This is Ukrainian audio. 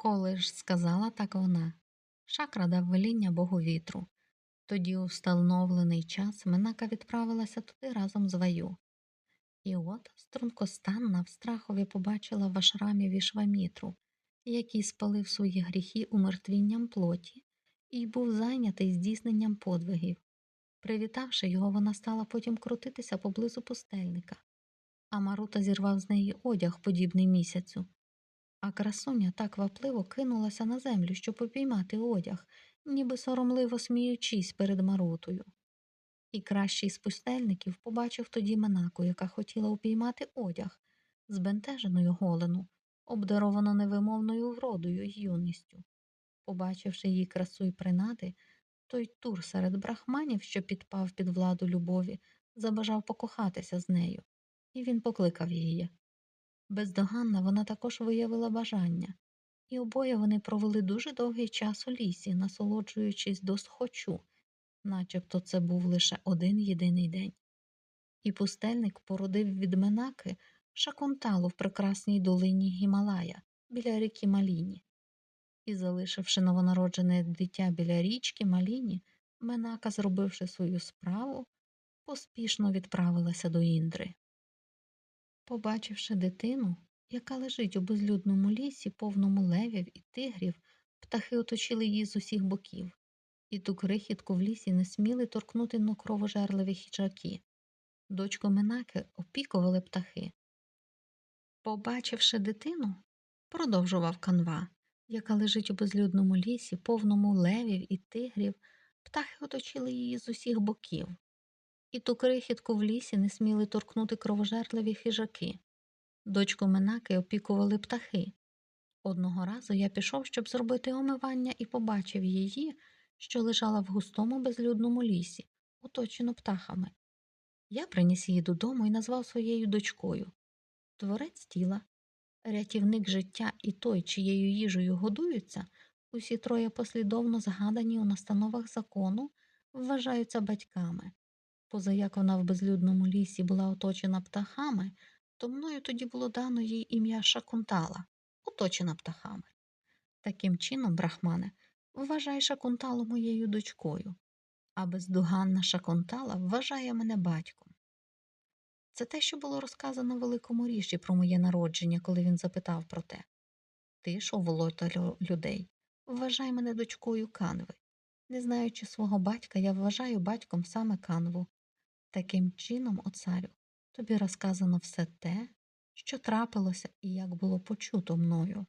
Коли ж сказала так вона, шакра дав веління богу вітру. Тоді у встановлений час Минака відправилася туди разом з Ваю. І от стрункостанна в страхові побачила в ашрамі Вішвамітру, який спалив свої гріхи умертвінням плоті і був зайнятий здійсненням подвигів. Привітавши його, вона стала потім крутитися поблизу пустельника, а Марута зірвав з неї одяг, подібний місяцю. А красуня так квапливо кинулася на землю, щоб упіймати одяг, ніби соромливо сміючись перед Марутою. І кращий з пустельників побачив тоді Минаку, яка хотіла упіймати одяг, збентеженою голену, обдаровану невимовною вродою й юністю. Побачивши її красу й принади, той тур серед брахманів, що підпав під владу любові, забажав покохатися з нею, і він покликав її. Бездоганна вона також виявила бажання, і обоє вони провели дуже довгий час у лісі, насолоджуючись до схочу, начебто це був лише один єдиний день. І пустельник породив від Менаки шакунталу в прекрасній долині Гімалая біля ріки Маліні. І, залишивши новонароджене дитя біля річки Маліні, Менака, зробивши свою справу, поспішно відправилася до Індри. Побачивши дитину, яка лежить у безлюдному лісі, повному левів і тигрів, птахи оточили її з усіх боків, і ту крихітку в лісі не сміли торкнути на кровожерливі хіджаки. Дочку Менаки опікували птахи. Побачивши дитину, продовжував канва, яка лежить у безлюдному лісі, повному левів і тигрів, птахи оточили її з усіх боків, і ту крихітку в лісі не сміли торкнути кровожерливі хижаки. Дочку Менаки опікували птахи. Одного разу я пішов, щоб зробити омивання, і побачив її, що лежала в густому безлюдному лісі, оточену птахами. Я приніс її додому і назвав своєю дочкою. Творець тіла, рятівник життя і той, чиєю їжею годуються, усі троє послідовно згадані у настановах закону, вважаються батьками. Поза як вона в безлюдному лісі була оточена птахами, то мною тоді було дано їй ім'я Шакунтала, оточена птахами. Таким чином, брахмане, вважай Шакунталу моєю дочкою, а бездоганна Шакунтала вважає мене батьком. Це те, що було розказано великому ріші про моє народження, коли він запитав про те. Ти ж, оволота людей, вважай мене дочкою канви. Не знаючи свого батька, я вважаю батьком саме канву. Таким чином, о царю, тобі розказано все те, що трапилося і як було почуто мною.